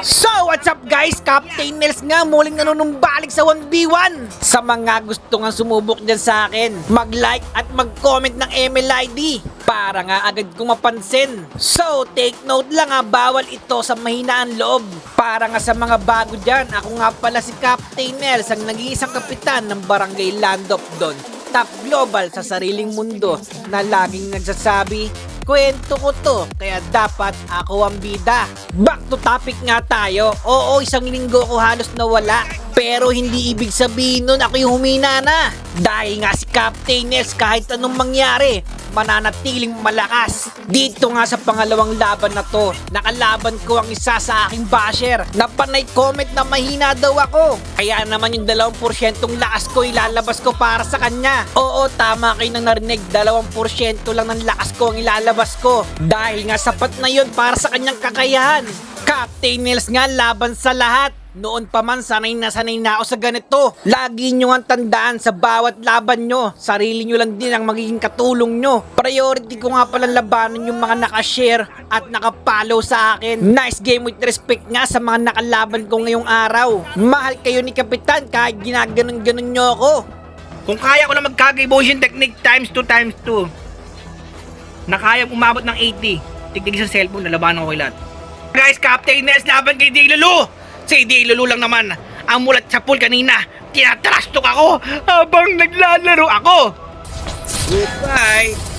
So, what's up guys? Captain Nels nga muling nanunumbalik sa 1v1. Sa mga gusto nga sumubok dyan sa akin, mag-like at mag-comment ng MLID para nga agad kong mapansin. So, take note lang ha, bawal ito sa mahinaan loob. Para nga sa mga bago dyan, ako nga pala si Captain Nels, ang nag-iisang kapitan ng Barangay Landop Don. Top global sa sariling mundo na laging nagsasabi, Kwento ko to, kaya dapat ako ang bida. Back to topic nga tayo. Oo, isang linggo ko halos nawala. Pero hindi ibig sabihin nun ako yung humina na. Dahil nga si Captain Nels kahit anong mangyari, mananatiling malakas. Dito nga sa pangalawang laban na to, nakalaban ko ang isa sa aking basher na panay comment na mahina daw ako. Kaya naman yung 2% lakas ko ilalabas ko para sa kanya. Oo, tama kayo nang narinig, 2% lang ng lakas ko ang ilalabas ko. Dahil nga sapat na yun para sa kanyang kakayahan. Captain Nels nga laban sa lahat. Noon pa man sanay na sanay na ako sa ganito. Lagi nyo ang tandaan sa bawat laban nyo. Sarili nyo lang din ang magiging katulong nyo. Priority ko nga pala labanan yung mga nakashare at nakapollow sa akin. Nice game with respect nga sa mga nakalaban ko ngayong araw. Mahal kayo ni Kapitan kahit ginaganon-ganon nyo ako. Kung kaya ko lang magkagay motion technique times 2 times 2 na kaya umabot ng 80 tigtig sa cellphone nalabanan ko kay lahat guys Captain Nels laban kay Di Lulu. Si Di Lulu lang naman ang mulat sa pool kanina. Tinatrastok ako habang naglalaro ako. Goodbye